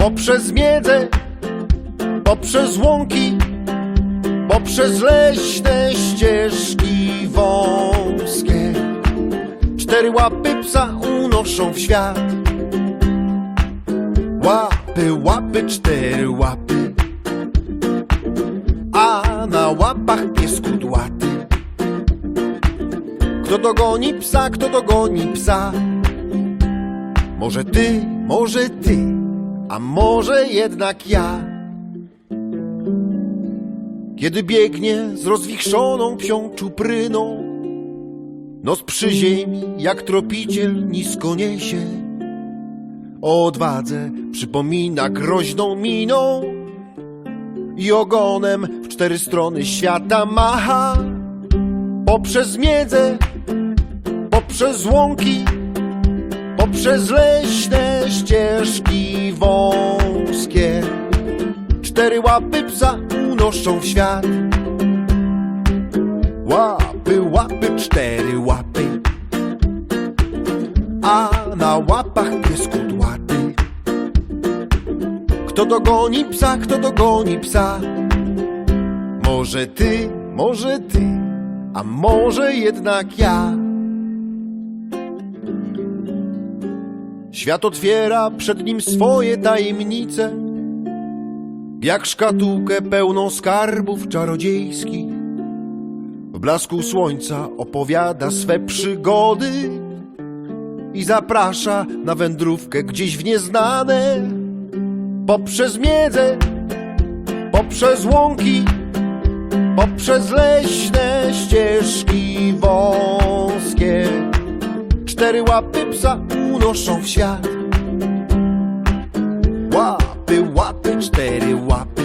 poprzez miedzę, poprzez łąki, poprzez leśne ścieżki wąskie. Cztery łapy psa unoszą w świat. Łapy, łapy, cztery łapy, a na łapach pies kudłaty. Kto dogoni psa, kto dogoni psa? Może ty, może ty, a może jednak ja. Kiedy biegnie z rozwichrzoną psią czupryną, nos przy ziemi jak tropiciel nisko niesie. O odwadze przypomina groźną miną i ogonem w cztery strony świata macha. Poprzez miedzę, poprzez łąki, poprzez leśne ścieżki wąskie. Cztery łapy psa unoszą w świat. Łapy, łapy, cztery łapy, a na łapach pies kudłaty. Kto dogoni psa, kto dogoni psa? Może ty, może ty, a może jednak ja. Świat otwiera przed nim swoje tajemnice, jak szkatułkę pełną skarbów czarodziejskich. W blasku słońca opowiada swe przygody i zaprasza na wędrówkę gdzieś w nieznane. Poprzez miedzę, poprzez łąki, poprzez leśne ścieżki wąskie. Cztery łapy psa unoszą w świat. Łapy, łapy, cztery łapy,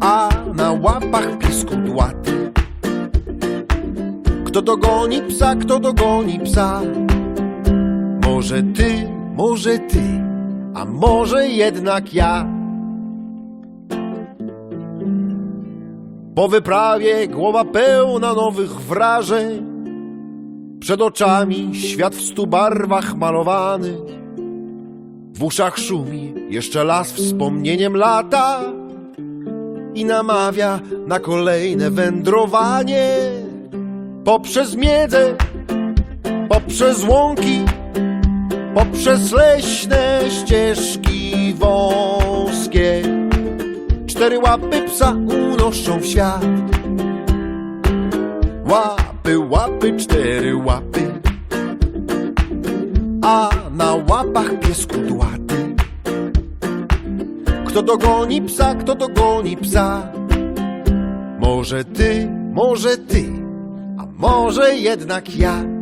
a na łapach pies kudłaty. Kto dogoni psa, kto dogoni psa? Może ty, może ty, a może jednak ja. Po wyprawie głowa pełna nowych wrażeń. Przed oczami świat w stu barwach malowany. W uszach szumi jeszcze las wspomnieniem lata i namawia na kolejne wędrowanie. Poprzez miedzę, poprzez łąki, poprzez leśne ścieżki wąskie. Cztery łapy psa unoszą w świat. Łapy, łapy, cztery łapy, a na łapach pies kudłaty. Kto dogoni psa, kto dogoni psa? Może ty, może ty, a może jednak ja.